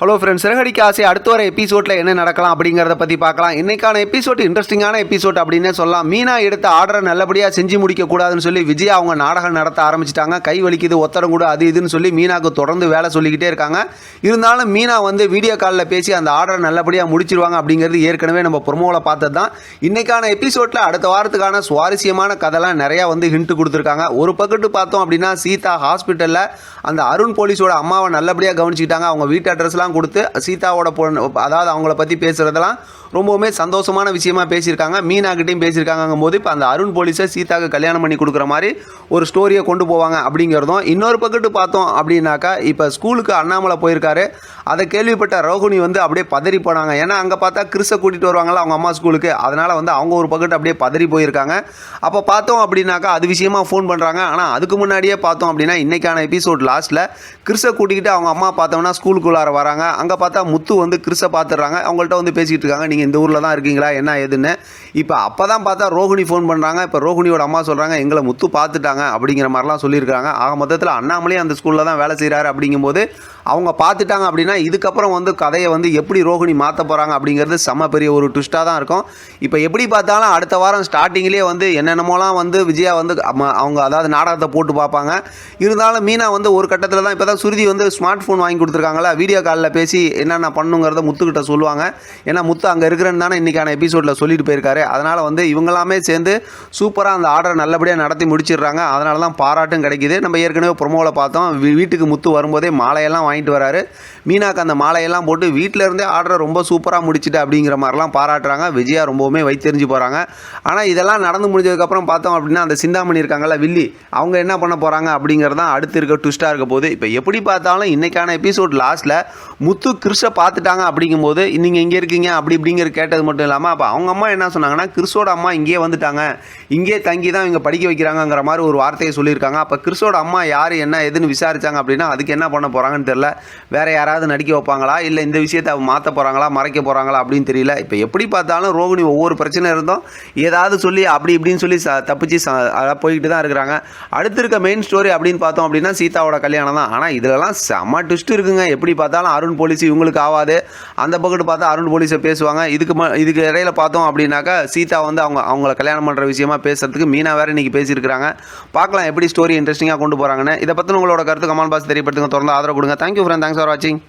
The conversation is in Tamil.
ஹலோ ஃப்ரெண்ட்ஸ் சிறகடிக்க ஆசை அடுத்த வர எபிசோடில் என்ன நடக்கலாம் அப்படிங்கிறத பற்றி பார்க்கலாம். இன்னைக்கான எபிசோட் இன்ட்ரெஸ்டிங்கான எபிசோட் அப்படின்னே சொல்லலாம். மீனா எடுத்த ஆர்டரை நல்லபடியாக செஞ்சு முடிக்கக்கூடாதுன்னு சொல்லி விஜய் அவங்க நாடகம் நடத்த ஆரம்பிச்சிட்டாங்க. கை வலிக்குது ஒத்தரம் கூட அது இதுன்னு சொல்லி மீனாவுக்கு தொடர்ந்து வேலை சொல்லிக்கிட்டே இருக்காங்க. இருந்தாலும் மீனா வந்து வீடியோ காலில் பேசி அந்த ஆர்டரை நல்லபடியாக முடிச்சிருவாங்க அப்படிங்கிறது ஏற்கனவே நம்ம ப்ரொமோவில் பார்த்தது தான் இன்னைக்கான எபிசோட்டில் அடுத்த வாரத்துக்கான சுவாரஸ்யமான கதைலாம் நிறையா வந்து ஹிண்ட் கொடுத்துருக்காங்க. ஒரு பக்கத்து பார்த்தோம் அப்படின்னா சீதா ஹாஸ்பிட்டலில் அந்த அருண் போலீஸோட அம்மாவை நல்லபடியாக கவனிச்சிக்கிட்டாங்க. அவங்க வீட்டு அட்ரஸ்லாம் கொடுத்து சீதாவோட பொண்ணு அதாவது அவங்கள பற்றி பேசுகிறதெல்லாம் ரொம்பவுமே சந்தோஷமான விஷயமா பேசியிருக்காங்க. மீனாக்கிட்டையும் பேசியிருக்காங்கும் போது இப்போ அந்த அருண் போலீஸை சீதாக்கு கல்யாணம் பண்ணி கொடுக்குற மாதிரி ஒரு ஸ்டோரியை கொண்டு போவாங்க அப்படிங்கிறதும் இன்னொரு பக்கத்து பார்த்தோம் அப்படின்னாக்கா இப்போ ஸ்கூலுக்கு அண்ணாமலை போயிருக்காரு. அதை கேள்விப்பட்ட ரோஹிணி வந்து அப்படியே பதறி போனாங்க. ஏன்னா அங்கே பார்த்தா கிறிஸை கூட்டிகிட்டு வருவாங்களா அவங்க அம்மா ஸ்கூலுக்கு. அதனால் வந்து அவங்க ஒரு பக்கத்து அப்படியே பதறி போயிருக்காங்க. அப்போ பார்த்தோம் அப்படின்னாக்கா அது விஷயமா ஃபோன் பண்ணுறாங்க ஆனால் அதுக்கு முன்னாடியே பார்த்தோம் அப்படின்னா இன்றைக்கான எபிசோட் லாஸ்ட்டில் கிறிஸை கூட்டிக்கிட்டு அவங்க அம்மா பார்த்தோம்னா ஸ்கூலுக்குள்ளார வராங்க அங்கே பார்த்தா முத்து வந்து கிறிஸை பார்த்துடுறாங்க. அவங்கள்ட்ட வந்து பேசிக்கிட்டு இருக்காங்க. நீங்கள் இந்த ஊரில் தான் இருக்கீங்களா? என்ன ஏதுன்னு. இப்போ அப்போ தான் பார்த்தா ரோஹிணி ஃபோன் பண்ணுறாங்க இப்போ ரோஹிணியோட அம்மா சொல்கிறாங்க எங்களை முத்து பார்த்துட்டாங்க. அப்படிங்கிற மாதிரிலாம் சொல்லியிருக்காங்க ஆக மொத்தத்தில் அண்ணாமலையும் அந்த ஸ்கூலில் தான் வேலை செய்கிறாரு அப்படிங்கும்போது அவங்க பார்த்துட்டாங்க அப்படின்னா இதுக்கப்புறம் வந்து கதையை வந்து எப்படி ரோஹிணி மாற்ற போகிறாங்க அப்படிங்கிறது செம்ம பெரிய ஒரு ட்விஸ்ட்டாக தான் இருக்கும். இப்போ எப்படி பார்த்தாலும் அடுத்த வாரம் ஸ்டார்டிங்லேயே வந்து என்னென்னமோலாம் வந்து விஜயா வந்து அவங்க அதாவது நாடகத்தை போட்டு பார்ப்பாங்க. இருந்தாலும் மீனா வந்து ஒரு கட்டத்தில் தான் இப்போ தான் சுருதி வந்து ஸ்மார்ட் ஃபோன் வாங்கி கொடுத்துருக்காங்களா வீடியோ கால் காலில் பேசி என்னென்ன பண்ணுங்கிறத முத்துக்கிட்ட சொல்லுவாங்க. ஏன்னா முத்து அங்கே இருக்கிறேன்னு தானே இன்றைக்கான எபிசோடில் சொல்லிட்டு போயிருக்காரு. அதனால் வந்து இவங்களாமே சேர்ந்து சூப்பராக அந்த ஆர்டரை நல்லபடியாக நடத்தி முடிச்சிடுறாங்க. அதனால தான் பாராட்டும் கிடைக்கிது. நம்ம ஏற்கனவே ப்ரொமோவில் பார்த்தோம். வீட்டுக்கு முத்து வரும்போதே மாலையெல்லாம் வாங்கிட்டு வராரு. மீனாக்கு அந்த மாலையெல்லாம் போட்டு வீட்டில் இருந்தே ஆர்டரை ரொம்ப சூப்பராக முடிச்சுட்டு அப்படிங்கிற மாதிரிலாம் பாராட்டுறாங்க. விஜயா ரொம்பவுமே வைத்தெறிஞ்சு போகிறாங்க ஆனால் இதெல்லாம் நடந்து முடிஞ்சதுக்கப்புறம் பார்த்தோம் அப்படின்னா அந்த சிந்தாமணி இருக்காங்கல்ல வில்லி அவங்க என்ன பண்ண போகிறாங்க அப்படிங்கிறதான் அடுத்து இருக்க ட்விஸ்ட்டாக இருக்க போகுது. இப்போ எப்படி பார்த்தாலும் இன்றைக்கான எபிசோட் லாஸ்ட்டில் முத்து கிறிஷை பார்த்துட்டாங்க அப்படிங்கும்போது நீங்கள் இங்கே இருக்கீங்க அப்படி இப்படிங்கிற கேட்டது மட்டும் இல்லாமல் அப்போ அவங்க அம்மா என்ன சொன்னாங்கன்னா கிறிஸோட அம்மா இங்கேயே வந்துட்டாங்க. இங்கேயே தங்கி தான் இவங்க படிக்க வைக்கிறாங்கங்கிற மாதிரி ஒரு வார்த்தையை சொல்லியிருக்காங்க. அப்போ கிறிஸோட அம்மா யார் என்ன எதுன்னு விசாரித்தாங்க அப்படின்னா அதுக்கு என்ன பண்ண போகிறாங்கன்னு தெரில வேறு யாராவது நடிக்க வைப்பாங்களா? இல்லை இந்த விஷயத்தை மாற்ற போகிறாங்களா மறைக்க போகிறாங்களா அப்படின்னு தெரியல. இப்போ எப்படி பார்த்தாலும் ரோகிணி ஒவ்வொரு பிரச்சனை இருந்தோம் ஏதாவது சொல்லி அப்படி இப்படின்னு சொல்லி ச தப்பிச்சு ச அதை போய்கிட்டு தான் இருக்கிறாங்க. அடுத்து இருக்க மெயின் ஸ்டோரி அப்படின்னு பார்த்தோம் அப்படின்னா சீதாவோட கல்யாணம் தான். ஆனால் இதெல்லாம் செம்ம ட்விஸ்ட் இருக்குங்க. எப்படி பார்த்தாலும் அருண் போலீஸ் இவங்களுக்கு ஆகாது அந்த பக்கத்து பார்த்தா அருண் போலீஸை பேசுவாங்க. இதுக்கு ம இதுக்கு இடையில பார்த்தோம் அப்படின்னாக்கா சீதா வந்து அவங்க அவங்கள கல்யாணம் பண்ணுற விஷயமா பேசுறதுக்கு மீனா வேற இன்னைக்கு பேசியிருக்கிறாங்க. பார்க்கலாம் எப்படி ஸ்டோரி இன்ட்ரெஸ்டிங்காக கொண்டு போகிறாங்கன்னு இதை பற்றி உங்களோட கருத்து கமெண்ட் பாஸ் தெரியப்படுத்துங்க. தொடர்ந்து ஆதரவு கொடுங்க. தேங்க்யூ ஃப்ரெண்ட் தேங்க்ஸ் ஃபார் வாட்சிங்